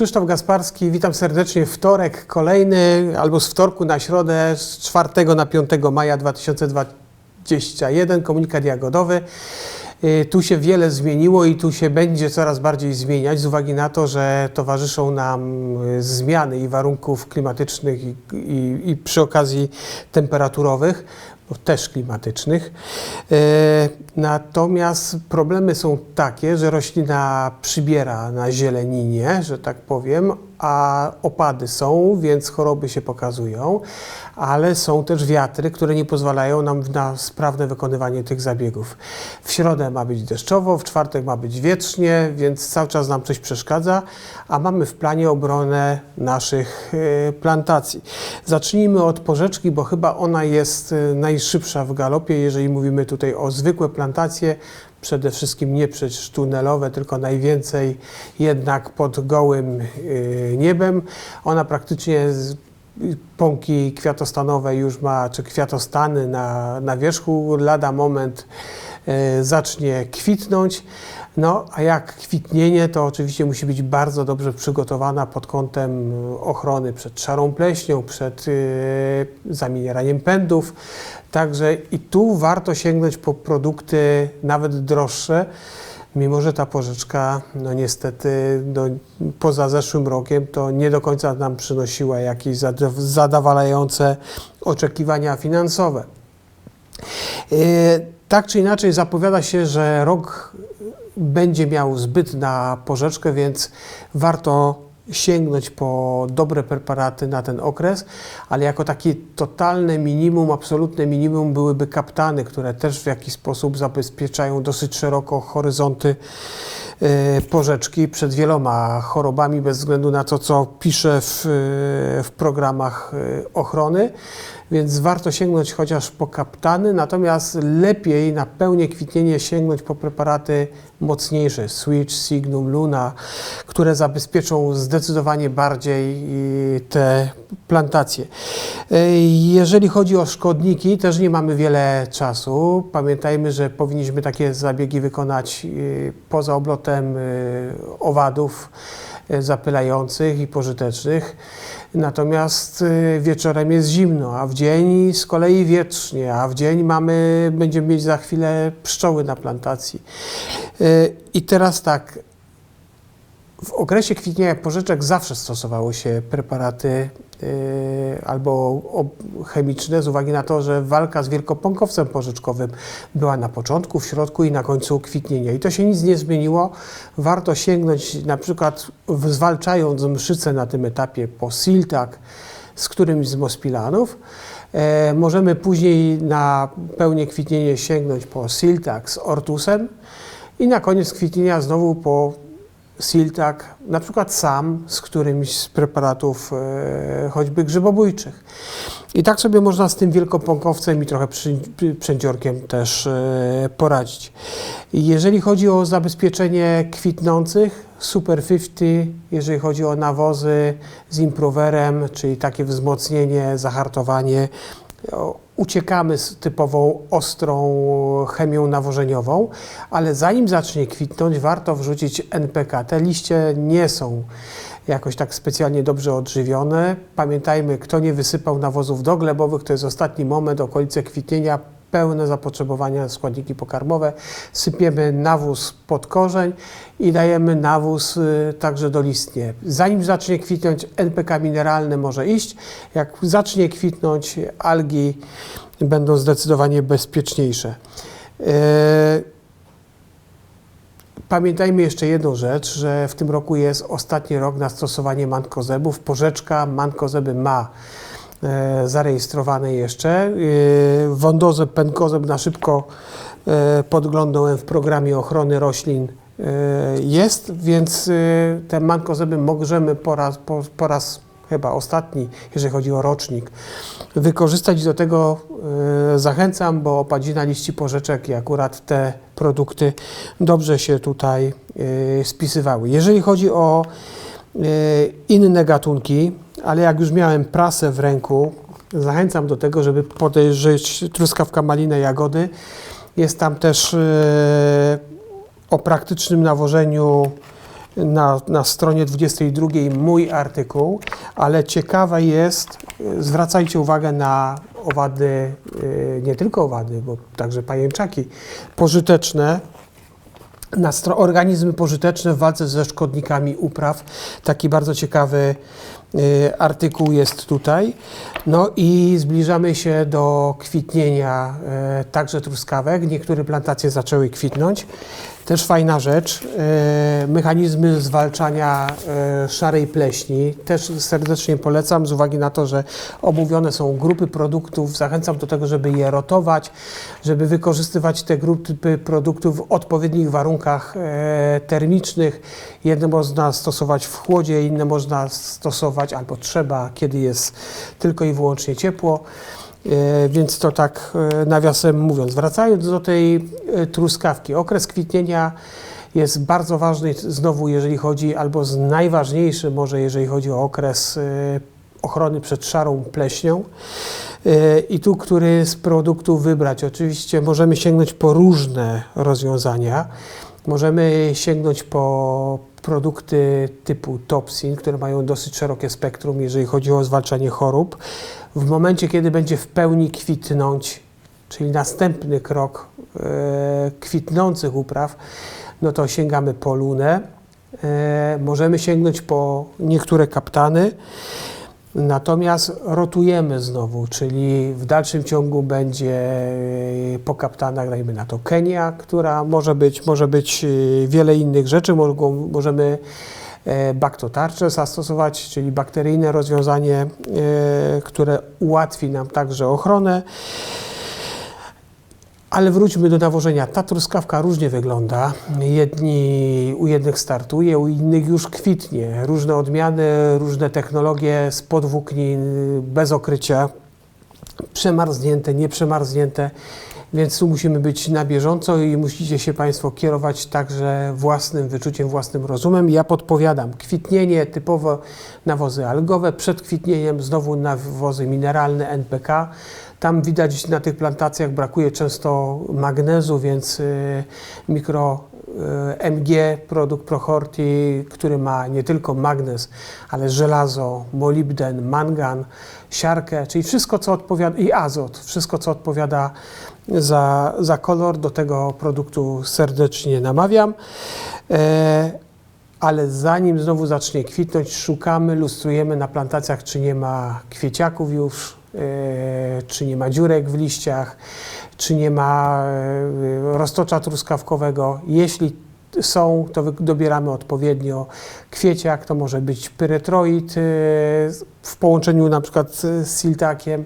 Krzysztof Gasparski, witam serdecznie. Wtorek kolejny, albo z wtorku na środę, z 4 na 5 maja 2021, komunikat jagodowy. Y, Tu się wiele zmieniło i tu się będzie coraz bardziej zmieniać z uwagi na to, że towarzyszą nam y, zmiany i warunków klimatycznych i, i, i przy okazji temperaturowych, też klimatycznych. E, Natomiast problemy są takie, że roślina przybiera na zieleninie, że tak powiem, a opady są, więc choroby się pokazują, ale są też wiatry, które nie pozwalają nam na sprawne wykonywanie tych zabiegów. W środę ma być deszczowo, w czwartek ma być wietrznie, więc cały czas nam coś przeszkadza, a mamy w planie obronę naszych e, plantacji. Zacznijmy od porzeczki, bo chyba ona jest e, najszybsza w galopie, jeżeli mówimy tutaj o zwykłe plantacje, przede wszystkim nie przecież tunelowe, tylko najwięcej jednak pod gołym y, niebem. Ona praktycznie pąki kwiatostanowe już ma, czy kwiatostany na, na wierzchu, lada moment zacznie kwitnąć. No, a jak kwitnienie, to oczywiście musi być bardzo dobrze przygotowana pod kątem ochrony przed szarą pleśnią, przed y, zamieraniem pędów. Także i tu warto sięgnąć po produkty nawet droższe, mimo że ta porzeczka, no niestety, no, poza zeszłym rokiem to nie do końca nam przynosiła jakieś zadowalające oczekiwania finansowe. E, Tak czy inaczej zapowiada się, że rok będzie miał zbyt na porzeczkę, więc warto sięgnąć po dobre preparaty na ten okres, ale jako takie totalne minimum, absolutne minimum byłyby kaptany, które też w jakiś sposób zabezpieczają dosyć szeroko horyzonty e, porzeczki przed wieloma chorobami, bez względu na to, co pisze w, e, w programach e, ochrony. Więc warto sięgnąć chociaż po kaptany, natomiast lepiej na pełne kwitnienie sięgnąć po preparaty mocniejsze, Switch, Signum, Luna, które zabezpieczą zdecydowanie bardziej y, te plantacje. Y, Jeżeli chodzi o szkodniki, też nie mamy wiele czasu. Pamiętajmy, że powinniśmy takie zabiegi wykonać y, poza oblotem owadów zapylających i pożytecznych. Natomiast y, wieczorem jest zimno, a w dzień z kolei wietrznie, a w dzień mamy, będziemy mieć za chwilę pszczoły na plantacji. Y, I teraz tak, w okresie kwitnienia porzeczek zawsze stosowało się preparaty albo o, chemiczne z uwagi na to, że walka z wielkopąkowcem porzeczkowym była na początku, w środku i na końcu kwitnienia. I to się nic nie zmieniło. Warto sięgnąć na przykład zwalczając mszycę na tym etapie po Siltak z którymś z mospilanów. E, możemy później na pełne kwitnienie sięgnąć po Siltak z Ortusem i na koniec kwitnienia znowu po Siltak, na przykład sam z którymś z preparatów e, choćby grzybobójczych. I tak sobie można z tym wielkopąkowcem i trochę przędziorkiem też e, poradzić. Jeżeli chodzi o zabezpieczenie kwitnących, Super 50, jeżeli chodzi o nawozy z improverem, czyli takie wzmocnienie, zahartowanie, uciekamy z typową ostrą chemią nawożeniową, ale zanim zacznie kwitnąć, warto wrzucić NPK. Te liście nie są jakoś tak specjalnie dobrze odżywione. Pamiętajmy, kto nie wysypał nawozów doglebowych, to jest ostatni moment, okolice kwitnienia, pełne zapotrzebowanie na składniki pokarmowe. Sypiemy nawóz pod korzeń i dajemy nawóz y, także dolistnie. Zanim zacznie kwitnąć, NPK mineralny może iść. Jak zacznie kwitnąć, algi będą zdecydowanie bezpieczniejsze. E, Pamiętajmy jeszcze jedną rzecz, że w tym roku jest ostatni rok na stosowanie mankozebów. Porzeczka mankozeby ma zarejestrowane jeszcze. E, wądozeb, penkozeb na szybko e, podglądałem w programie ochrony roślin e, jest, więc e, te mankozeby możemy po raz, po, po raz chyba ostatni, jeżeli chodzi o rocznik, wykorzystać. Do tego e, zachęcam, bo opadzina liści porzeczek i akurat te produkty dobrze się tutaj e, spisywały. Jeżeli chodzi o e, inne gatunki, ale jak już miałem prasę w ręku, zachęcam do tego, żeby podejrzeć truskawka, malina, jagody. Jest tam też e, o praktycznym nawożeniu na, na stronie 22 mój artykuł, ale ciekawe jest, y, zwracajcie uwagę na owady, y, nie tylko owady, bo także pajęczaki, pożyteczne, organizmy pożyteczne w walce ze szkodnikami upraw. Taki bardzo ciekawy y, artykuł jest tutaj. No i zbliżamy się do kwitnienia y, także truskawek. Niektóre plantacje zaczęły kwitnąć. Też fajna rzecz, y, mechanizmy zwalczania y, szarej pleśni. Też serdecznie polecam z uwagi na to, że omówione są grupy produktów. Zachęcam do tego, żeby je rotować, żeby wykorzystywać te grupy produktów w odpowiednich warunkach e, termicznych. Jedne można stosować w chłodzie, inne można stosować albo trzeba, kiedy jest tylko i wyłącznie ciepło. E, Więc to tak e, nawiasem mówiąc. Wracając do tej e, truskawki, okres kwitnienia jest bardzo ważny znowu, jeżeli chodzi, albo z najważniejszy może, jeżeli chodzi o okres ochrony przed szarą pleśnią. I tu, który z produktów wybrać? Oczywiście możemy sięgnąć po różne rozwiązania. Możemy sięgnąć po produkty typu Topsin, które mają dosyć szerokie spektrum, jeżeli chodzi o zwalczanie chorób. W momencie, kiedy będzie w pełni kwitnąć, czyli następny krok e, kwitnących upraw, no to sięgamy po lunę. E, możemy sięgnąć po niektóre kaptany. Natomiast rotujemy znowu, czyli w dalszym ciągu będzie e, po kaptanach, dajmy na to Kenia, która może być, może być e, wiele innych rzeczy. Mogą, możemy e, baktotarcze zastosować, czyli bakteryjne rozwiązanie, które ułatwi nam także ochronę. Ale wróćmy do nawożenia. Ta truskawka różnie wygląda. Jedni, u jednych startuje, u innych już kwitnie. Różne odmiany, różne technologie z podwłóknin, bez okrycia, przemarznięte, nieprzemarznięte. Więc tu musimy być na bieżąco i musicie się Państwo kierować także własnym wyczuciem, własnym rozumem. Ja podpowiadam kwitnienie, typowo nawozy algowe, przed kwitnieniem znowu nawozy mineralne NPK. Tam widać na tych plantacjach brakuje często magnezu, więc y, mikro MG, produkt Prohorti, który ma nie tylko magnez, ale żelazo, molibden, mangan, siarkę, czyli wszystko, co odpowiada, i azot, wszystko, co odpowiada za, za kolor, do tego produktu serdecznie namawiam. E, ale zanim znowu zacznie kwitnąć, szukamy, lustrujemy na plantacjach, czy nie ma kwieciaków już, e, czy nie ma dziurek w liściach, czy nie ma e, roztocza truskawkowego. Jeśli są, to dobieramy odpowiednio kwieciak, to może być pyretroid e, w połączeniu na przykład z siltakiem.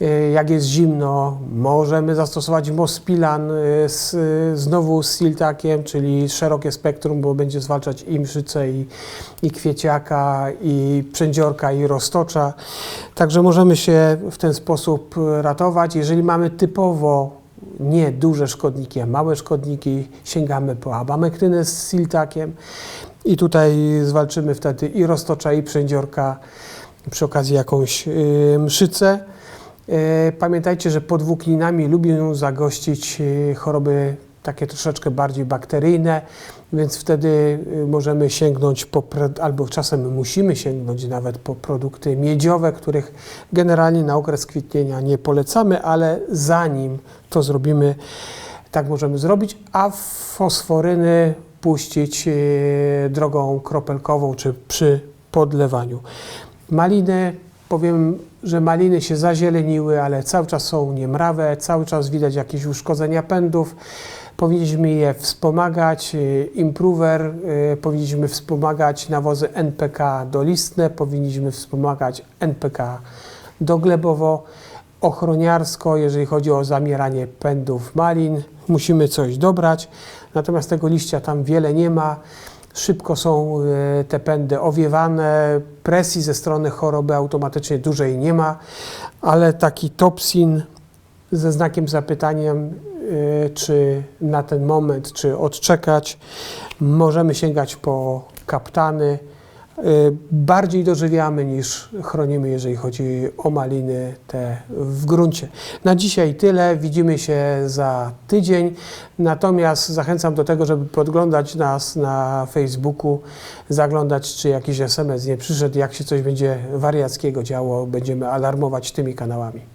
E, Jak jest zimno, możemy zastosować mospilan e, z, znowu z siltakiem, czyli szerokie spektrum, bo będzie zwalczać i mszycę, i, i kwieciaka, i przędziorka, i roztocza. Także możemy się w ten sposób ratować. Jeżeli mamy typowo nie duże szkodniki, a małe szkodniki, sięgamy po abamektynę z siltakiem i tutaj zwalczymy wtedy i roztocza, i przędziorka, przy okazji jakąś y, mszycę. E, Pamiętajcie, że podwłókninami lubią zagościć e, choroby takie troszeczkę bardziej bakteryjne, więc wtedy y, możemy sięgnąć po, albo czasem musimy sięgnąć nawet po produkty miedziowe, których generalnie na okres kwitnienia nie polecamy, ale zanim to zrobimy, tak możemy zrobić, a fosforyny puścić e, drogą kropelkową czy przy podlewaniu. Maliny, powiem, że maliny się zazieleniły, ale cały czas są niemrawe, cały czas widać jakieś uszkodzenia pędów. Powinniśmy je wspomagać. y, Improver, y, powinniśmy wspomagać nawozy NPK dolistne, powinniśmy wspomagać NPK doglebowo. Ochroniarsko, jeżeli chodzi o zamieranie pędów malin, musimy coś dobrać. Natomiast tego liścia tam wiele nie ma. Szybko są e, te pędy owiewane, presji ze strony choroby automatycznie dużej nie ma, ale taki topsin ze znakiem zapytaniem, e, czy na ten moment, czy odczekać. Możemy sięgać po kaptany, bardziej dożywiamy niż chronimy, jeżeli chodzi o maliny te w gruncie. Na dzisiaj tyle. Widzimy się za tydzień. Natomiast zachęcam do tego, żeby podglądać nas na Facebooku, zaglądać, czy jakiś SMS nie przyszedł. Jak się coś będzie wariackiego działo, będziemy alarmować tymi kanałami.